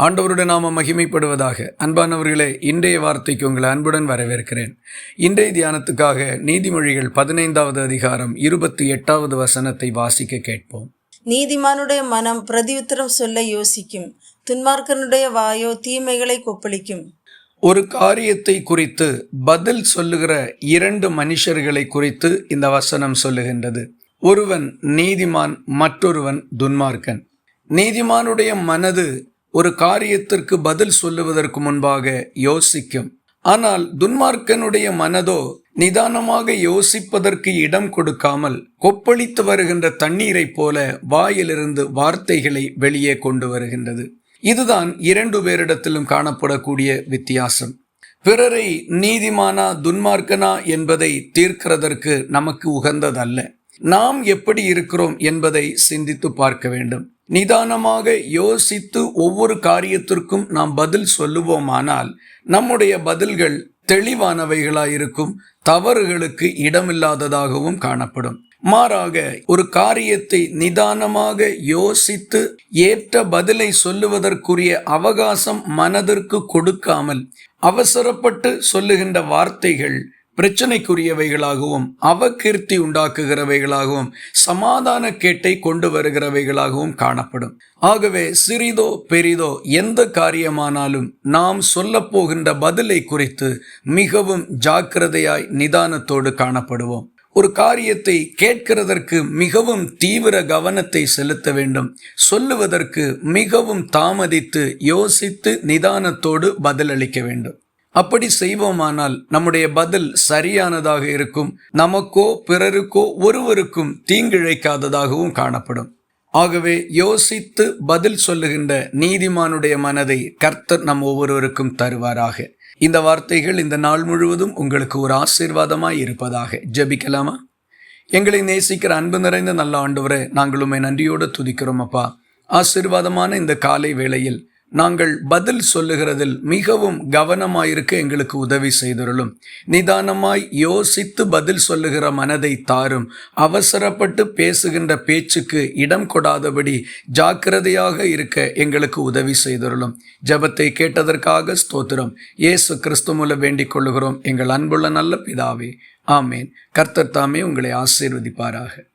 ஆண்டவருடைய நாம மகிமைப்படுவதாக. அன்பானவர்களே இன்றைய வார்த்தைக்கு உங்களை அன்புடன் வரவேற்கிறேன். இன்றைய தியானத்துக்காக நீதிமொழிகள் பதினைந்தாவது அதிகாரம் இருபத்தி எட்டாவது வசனத்தை வாசிக்க கேட்போம். நீதிமானுடைய மனம் பிரதியுத்தரம் சொல்ல யோசிக்கும். துன்மார்க்கனுடைய வாயோ தீமைகளை கொப்பளிக்கும். ஒரு காரியத்தை குறித்து பதில் சொல்லுகிற இரண்டு மனுஷர்களை குறித்து இந்த வசனம் சொல்லுகின்றது. ஒருவன் நீதிமான் மற்றொருவன் துன்மார்க்கன். நீதிமானுடைய மனது ஒரு காரியத்திற்கு பதில் சொல்லுவதற்கு முன்பாக யோசிக்கும். ஆனால் துன்மார்க்கனுடைய மனதோ நிதானமாக யோசிப்பதற்கு இடம் கொடுக்காமல் கொப்பளித்து வருகின்ற தண்ணீரைப் போல வாயிலிருந்து வார்த்தைகளை வெளியே கொண்டு வருகின்றது. இதுதான் இரண்டு பேரிடத்திலும் காணப்படக்கூடிய வித்தியாசம். பிறரை நீதிமானா துன்மார்க்கனா என்பதை தீர்க்கிறதற்கு நமக்கு உகந்ததல்ல. நாம் எப்படி இருக்கிறோம் என்பதை சிந்தித்து பார்க்க வேண்டும். நிதானமாக யோசித்து ஒவ்வொரு காரியத்திற்கும் நாம் பதில் சொல்லுவோமானால் நம்முடைய பதில்கள் தெளிவானவைகளாயிருக்கும் தவறுகளுக்கு இடமில்லாததாகவும் காணப்படும். மாறாக ஒரு காரியத்தை நிதானமாக யோசித்து ஏற்ற பதிலை சொல்லுவதற்குரிய அவகாசம் மனதிற்கு கொடுக்காமல் அவசரப்பட்டு சொல்லுகின்ற வார்த்தைகள் பிரச்சனைக்குரியவைகளாகவும் அவகீர்த்தி உண்டாக்குகிறவைகளாகவும் சமாதான கேட்டை கொண்டு வருகிறவைகளாகவும் காணப்படும். ஆகவே சிறிதோ பெரிதோ எந்த காரியமானாலும் நாம் சொல்லப்போகின்ற பதிலை குறித்து மிகவும் ஜாக்கிரதையாய் நிதானத்தோடு காணப்படுவோம். ஒரு காரியத்தை கேட்கிறதற்கு மிகவும் தீவிர கவனத்தை செலுத்த வேண்டும். சொல்லுவதற்கு மிகவும் தாமதித்து யோசித்து நிதானத்தோடு பதிலளிக்க வேண்டும். அப்படி செய்வோமானால் நம்முடைய பதில் சரியானதாக இருக்கும். நமக்கோ பிறருக்கோ ஒருவருக்கும் தீங்கிழைக்காததாகவும் காணப்படும். ஆகவே யோசித்து பதில் சொல்லுகின்ற நீதிமானுடைய மனதை கர்த்தர் நம் ஒவ்வொருவருக்கும் தருவாராக. இந்த வார்த்தைகள் இந்த நாள் முழுவதும் உங்களுக்கு ஒரு ஆசீர்வாதமாய் இருப்பதாக. ஜெபிக்கலாமா? எங்களை நேசிக்கிற அன்பு நிறைந்த நல்ல ஆண்டவரே நாங்கள் உண்மை நன்றியோடு துதிக்கிறோம் அப்பா. ஆசீர்வாதமான இந்த காலை வேளையில் நாங்கள் பதில் சொல்லுகிறதில் மிகவும் கவனமாயிருக்க எங்களுக்கு உதவி செய்தருளும். நிதானமாய் யோசித்து பதில் சொல்லுகிற மனதை தாரும். அவசரப்பட்டு பேசுகின்ற பேச்சுக்கு இடம் கொடாதபடி ஜாக்கிரதையாக இருக்க எங்களுக்கு உதவி செய்தருளும். ஜபத்தை கேட்டதற்காக ஸ்தோத்திரம். இயேசு கிறிஸ்து மூலம் வேண்டிக் கொள்ளுகிறோம். எங்கள் அன்புள்ள நல்ல பிதாவே. ஆமேன். கர்த்தர் தாமே உங்களை ஆசீர்வதிப்பாராக.